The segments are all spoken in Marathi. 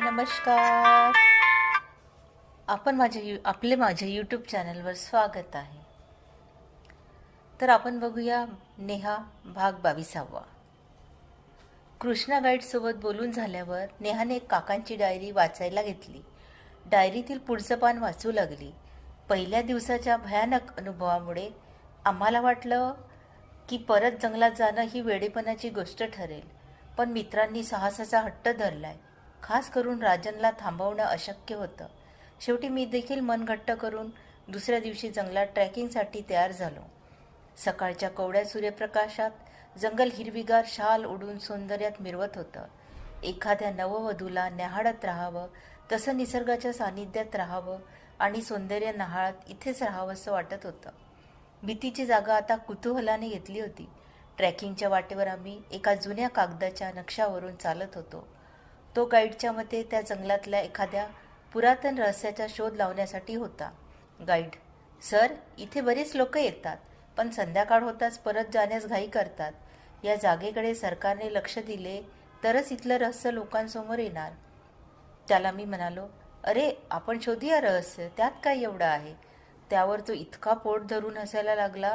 नमस्कार. आपण माझ्या यू आपले माझ्या यूट्यूब चॅनलवर स्वागत आहे. तर आपण बघूया नेहा भाग बावीसावा. कृष्णा गाईडसोबत बोलून झाल्यावर नेहाने काकांची डायरी वाचायला घेतली. डायरीतील पुढचं पान वाचू लागली. पहिल्या दिवसाच्या भयानक अनुभवामुळे आम्हाला वाटलं की परत जंगलात जाणं ही वेडेपणाची गोष्ट ठरेल. पण मित्रांनी साहसाचा हट्ट धरलाय. खास करून राजनला थांबवणं अशक्य होतं. शेवटी मी देखील मन घट्ट करून दुसऱ्या दिवशी जंगलात ट्रॅकिंगसाठी तयार झालो. सकाळच्या कवड्या सूर्यप्रकाशात जंगल हिरवीगार शाल उडून सौंदर्यात मिरवत होतं. एखाद्या नववधूला न्याहाळत राहावं तसं निसर्गाच्या सानिध्यात राहावं आणि सौंदर्य न्याहाळत इथेच राहावंसं वाटत होतं. भीतीची जागा आता कुतूहलाने घेतली होती. ट्रॅकिंगच्या वाटेवर आम्ही एका जुन्या कागदाच्या नक्षावरून चालत होतो. तो गाईडच्या मते त्या जंगलातल्या एखाद्या पुरातन रहस्याचा शोध लावण्यासाठी होता. गाईड सर इथे बरेच लोक येतात पण संध्याकाळ होताच परत जाण्यास घाई करतात. या जागेकडे सरकारने लक्ष दिले तरच इथलं रहस्य लोकांसमोर येणार. त्याला मी म्हणालो अरे आपण शोधूया रहस्य त्यात काय एवढं आहे? त्यावर तो इतका पोट धरून हसायला लागला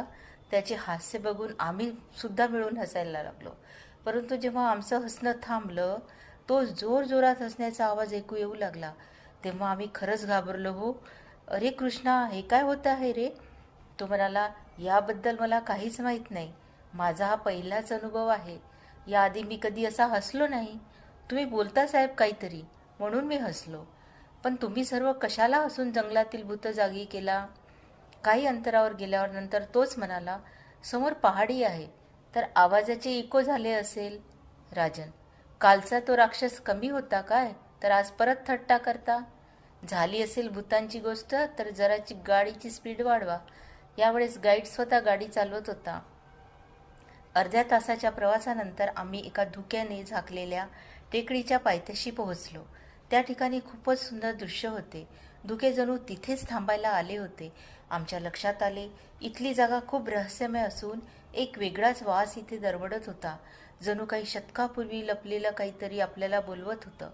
त्याचे हास्य बघून आम्ही सुद्धा मिळून हसायला लागलो. परंतु जेव्हा आमचं हसणं थांबलं तो जोर जोरात हसण्याचा आवाज ऐकू येऊ लागला. तेव्हा आम्ही खरंच घाबरलो हो. अरे कृष्णा हे काय होतं आहे रे? तो म्हणाला याबद्दल मला काहीच माहीत नाही. माझा हा पहिलाच अनुभव आहे. याआधी मी कधी असा हसलो नाही. तुम्ही बोलता साहेब काहीतरी. म्हणून मी हसलो. पण तुम्ही सर्व कशाला हसून जंगलातील भूत जागी केला? काही अंतरावर गेल्यावर नंतर तोच म्हणाला समोर पहाडी आहे. तर आवाजाचे इको झाले असेल. राजन कालचा तो राक्षस कमी होता काय? तर आज परत थट्टा करता? झाली असेल भूतांची गोष्ट तर जराची गाडीची स्पीड वाढवा. यावेळेस गाईड स्वतः गाडी चालवत होता. अर्ध्या तासाच्या प्रवासानंतर आम्ही एका धुक्याने झाकलेल्या टेकडीच्या पायथ्याशी पोहोचलो. त्या ठिकाणी खूपच सुंदर दृश्य होते. धुके जणू तिथेच थांबायला आले होते. आमच्या लक्षात आले इथली जागा खूप रहस्यमय असून एक वेगळाच वास इथे दरवडत होता. जणू काही शतकापूर्वी लपलेलं काहीतरी आपल्याला बोलवत होतं.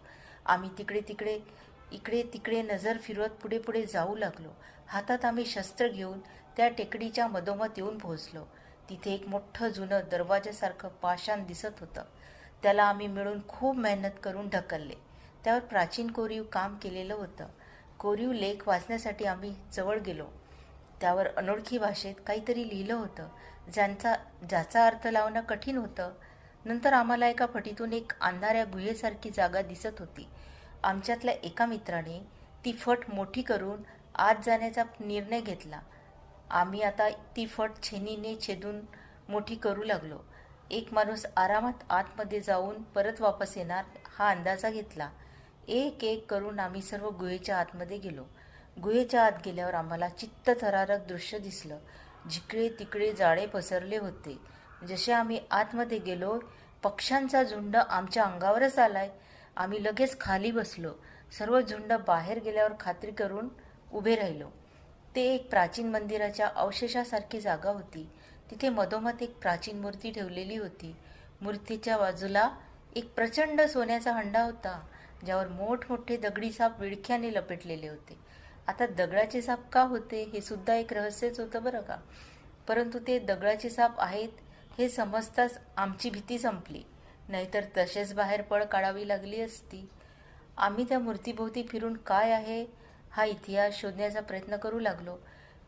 आम्ही तिकडे तिकडे इकडे तिकडे नजर फिरवत पुढे पुढे जाऊ लागलो. हातात आम्ही शस्त्र घेऊन त्या टेकडीच्या मधोमध येऊन पोहोचलो. तिथे एक मोठं जुनं दरवाजासारखं पाषाण दिसत होतं. त्याला आम्ही मिळून खूप मेहनत करून ढकलले. त्यावर प्राचीन कोरीव काम केलेलं होतं. कोरीव लेख वाचण्यासाठी आम्ही जवळ गेलो. त्यावर अनोळखी भाषेत काहीतरी लिहिलं होतं. ज्यांचा ज्याचा अर्थ लावणं कठीण होतं नंतर आम्हाला एका फटीतून एक अंधाऱ्या गुहेसारखी जागा दिसत होती. आमच्यातल्या एका मित्राने ती फट मोठी करून आत जाण्याचा निर्णय घेतला. आम्ही आता ती फट छेनीने छेदून मोठी करू लागलो. एक माणूस आरामात आतमध्ये जाऊन परत वापस येणार हा अंदाजा घेतला. एक एक करून आम्ही सर्व गुहेच्या आतमध्ये गेलो. गुहेच्या आत गेल्यावर आम्हाला चित्त थरारक दृश्य दिसलं. जिकडे तिकडे जाळे पसरले होते. जसे आम्ही आतमध्ये गेलो पक्ष्यांचा झुंड आमच्या अंगावरच आलाय. आम्ही लगेच खाली बसलो. सर्व झुंड बाहेर गेल्यावर खात्री करून उभे राहिलो. ते एक प्राचीन मंदिराच्या अवशेषासारखी जागा होती. तिथे मधोमध एक प्राचीन मूर्ती ठेवलेली होती. मूर्तीच्या बाजूला एक प्रचंड सोन्याचा हंडा होता ज्यावर मोठमोठे दगडी साप विळख्याने लपेटलेले होते. आता दगडाची साप का होते हे सुद्धा एक रहस्यच होतं बरं का? परंतु ते दगडाचे साप आहेत हे समजताच आमची भीती संपली. नाहीतर तसेच बाहेर पळ काढावी लागली असती. आम्ही त्या मूर्तीभोवती फिरून काय आहे हा इतिहास शोधण्याचा प्रयत्न करू लागलो.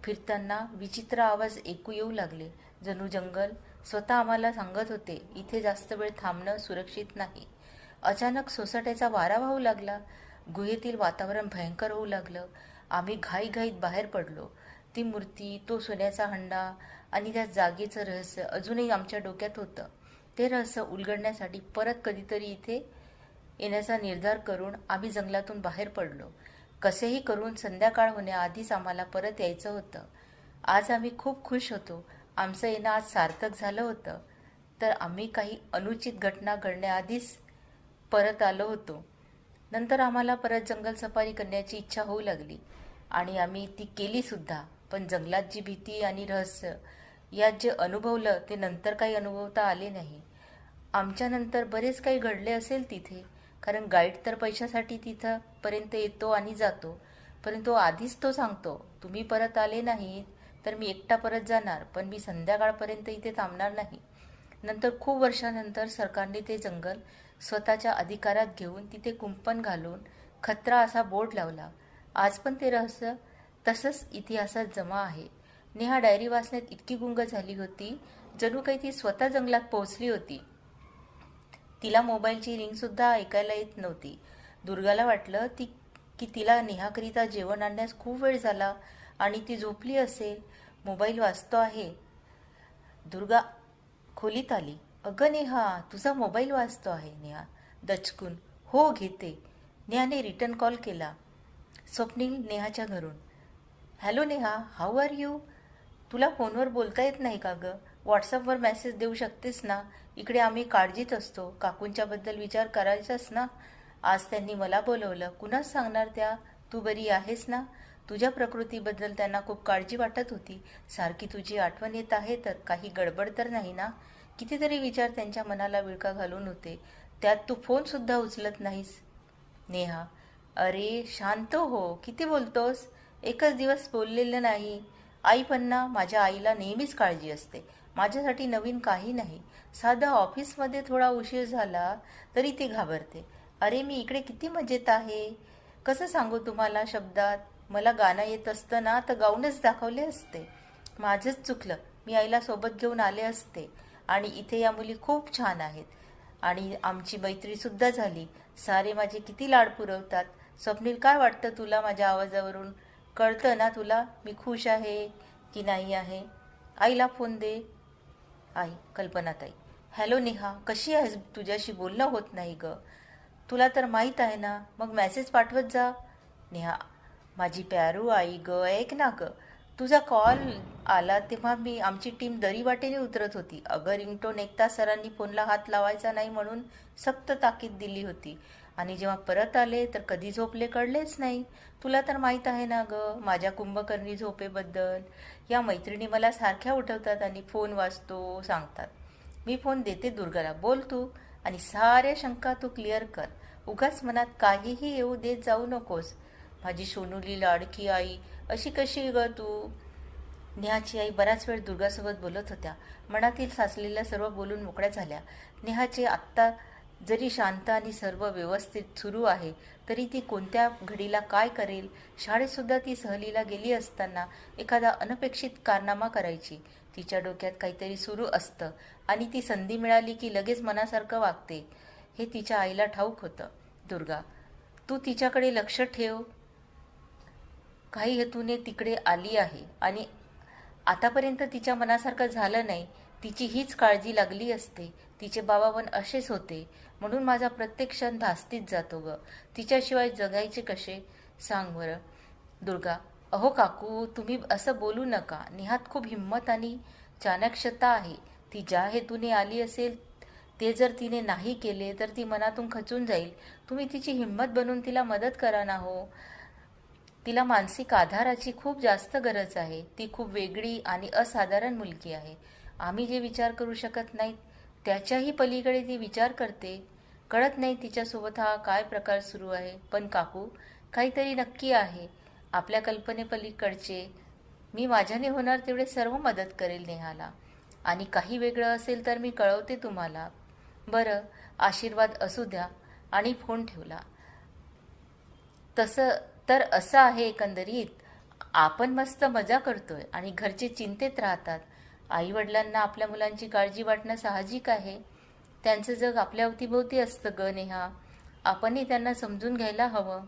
फिरताना विचित्र आवाज ऐकू येऊ लागले. जणू जंगल स्वतः आम्हाला सांगत होते इथे जास्त वेळ थांबणं सुरक्षित नाही. अचानक सोसाट्याचा वारा वाहू लागला. गुहेतील वातावरण भयंकर होऊ लागलं. आम्ही घाईघाईत बाहेर पडलो. ती मूर्ती तो सोन्याचा हंडा आणि त्या जागेचं रहस्य अजूनही आमच्या डोक्यात होतं. ते रहस्य उलगडण्यासाठी परत कधीतरी इथे येण्याचा निर्धार करून आम्ही जंगलातून बाहेर पडलो. कसेही करून संध्याकाळ होण्याआधीच आम्हाला परत यायचं होतं. आज आम्ही खूप खुश होतो. आमचं येणं आज सार्थक झालं होतं. तर आम्ही काही अनुचित घटना घडण्याआधीच परत आलो होतो. नंतर आम्हाला परत जंगल सफारी करण्याची इच्छा होऊ लागली. आणि आम्ही ती केली सुद्धा. पण जंगलात जी भीती आणि रहस्य यात जे अनुभवलं ते नंतर काही अनुभवता आले नाही. आमच्यानंतर बरेच काही घडले असेल तिथे. कारण गाईड तर पैशासाठी तिथं पर्यंत येतो आणि जातो. परंतु आधीच तो सांगतो तुम्ही परत आले नाही तर मी एकटा परत जाणार पण मी संध्याकाळपर्यंत इथे थांबणार नाही. नंतर खूप वर्षानंतर सरकारने ते जंगल स्वतःच्या अधिकारात घेऊन तिथे कुंपण घालून खतरा असा बोर्ड लावला. आज पण ते रहस्य तसंच इतिहासात जमा आहे. नेहा डायरी वाचण्यात इतकी गुंग झाली होती जणू काही ती स्वतः जंगलात पोहोचली होती. तिला मोबाईलची रिंगसुद्धा ऐकायला येत नव्हती. दुर्गाला वाटलं ती की तिला नेहाकरिता जेवण आणण्यास खूप वेळ झाला आणि ती झोपली असेल. मोबाईल वाचतो आहे. दुर्गा खोलीत आली. अगं नेहा तुझा मोबाईल वाचतो आहे नेहा. दचकून हो घेते. नेहाने रिटर्न कॉल केला. स्वप्नील नेहाच्या घरून hello Neha how are you? तुला फोनवर बोलता येत नाही का गं? व्हॉट्सअपवर मेसेज देऊ शकतेस ना? इकडे आम्ही काळजीत असतो. काकूंच्याबद्दल विचार करायचाच ना? आज त्यांनी मला बोलवलं. कुणाच सांगणार त्या? तू बरी आहेस ना? तुझ्या प्रकृतीबद्दल त्यांना खूप काळजी वाटत होती. सारखी तुझी आठवण येत आहे तर काही गडबड तर नाही ना? कितीतरी विचार त्यांच्या मनाला विळका घालून होते. त्यात तू फोनसुद्धा उचलत नाहीस. नेहा अरे शांत हो. किती बोलतोस? एकच दिवस बोललेलं नाही. आई पण ना माझ्या आईला नेहमीच काळजी असते. माझ्यासाठी नवीन काही नाही. साधा ऑफिसमध्ये थोडा उशीर झाला तरी ती घाबरते. अरे मी इकडे किती मजेत आहे? कसं सांगू तुम्हाला शब्दात? मला गाणं येत असतं ना तर गाऊनच दाखवले असते. माझंच चुकलं. मी आईला सोबत घेऊन आले असते. आणि इथे या मुली खूप छान आहेत. आणि आमची मैत्रीसुद्धा झाली. सारे माझे किती लाड पुरवतात. स्वप्नील काय वाटतं तुला माझ्या आवाजावरून? कळतं ना तुला मी खुश आहे की नाही आहे? आईला फोन दे. आई कल्पनाताई हॅलो नेहा कशी आहेस? तुझ्याशी बोलणं होत नाही ग. तुला तर माहीत आहे ना. मग मॅसेज पाठवत जा. नेहा माझी प्यारू आई ग ऐक ना ग. तुझा कॉल आला तेव्हा मी आमची टीम दरी वाटेने उतरत होती. अगं रिंगटोन एकता सरांनी फोनला हात लावायचा नाही म्हणून सक्त ताकीद दिली होती. आणि जेव्हा परत आले तर कधी झोपले कळलेच नाही. तुला तर माहीत आहे ना गं माझ्या कुंभकर्णी झोपेबद्दल. या मैत्रिणी मला सारख्या उठवतात आणि फोन वाचतो सांगतात. मी फोन देते दुर्गाला बोल तू. आणि साऱ्या शंका तू क्लिअर कर. उगाच मनात काहीही येऊ देत जाऊ नकोस. माझी सोनूली लाडकी आई अशी कशी ग तू? नेहाची आई बराच वेळ दुर्गासोबत बोलत होत्या. मनातील साचलेल्या सर्व बोलून मोकळ्या झाल्या. नेहाचे आत्ता जरी शांत आणि सर्व व्यवस्थित सुरू आहे तरी ती कोणत्या घडीला काय करेल? शाळेतसुद्धा ती सहलीला गेली असताना एखादा अनपेक्षित कारनामा करायची. तिच्या डोक्यात काहीतरी सुरू असतं आणि ती संधी मिळाली की लगेच मनासारखं वागते हे तिच्या आईला ठाऊक होतं. दुर्गा तू तिच्याकडे लक्ष ठेव. काही हेतूने तिकडे आली आहे. आणि आतापर्यंत तिच्या मनासारखं झालं नाही. तिची हीच काळजी लागली असते. तिचे बाबा पण असेच होते. म्हणून माझा प्रत्येक क्षण धास्तीत जातो ग. तिच्याशिवाय जगायचे कसे? सांग बरं. दुर्गा अहो काकू तुम्ही असं बोलू नका. नेहात खूप हिंमत आणि चाणक्षता आहे. ती ज्या हेतूने आली असेल ते जर तिने नाही केले तर ती मनातून खचून जाईल. तुम्ही तिची हिंमत बनवून तिला मदत करा ना हो. तिला मानसिक आधाराची खूप जास्त गरज आहे. ती खूप वेगळी आणि असाधारण मुलगी आहे. आम्ही जे विचार करू शकत नाहीत त्याच्याही पलीकडे ती विचार करते. कळत नाही तिच्यासोबत हा काय प्रकार सुरू आहे. पण काकू काहीतरी नक्की आहे. आपल्या कल्पनेपलीकडचे मी माझ्याने होणार तेवढे सर्व मदत करेल नेहाला. आणि काही वेगळं असेल तर मी कळवते तुम्हाला. बरं आशीर्वाद असू द्या. आणि फोन ठेवला. तसं तर असं आहे एकंदरीत. आपण मस्त मजा करतोय आणि घरचे चिंतेत राहतात. आईवडिलांना आपल्या मुलांची काळजी वाटणं साहजिक आहे. त्यांचं जग आपल्या अवतीभोवती असतं ग नेहा. आपणही त्यांना समजून घ्यायला हवं.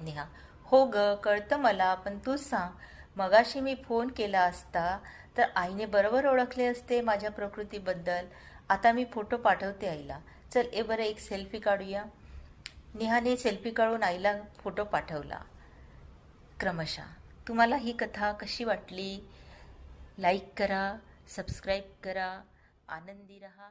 नेहा हो ग कळतं मला पण तूच सांग. मगाशी मी फोन केला असता तर आईने बरोबर ओळखले असते माझ्या प्रकृतीबद्दल. आता मी फोटो पाठवते आईला. चल ए बरं एक सेल्फी काढूया. नेहाने सेल्फी काढून आईला फोटो पाठवला. क्रमशः तुम्हाला ही कथा कशी वाटली? लाईक करा सबस्क्राईब करा आनंदी रहा.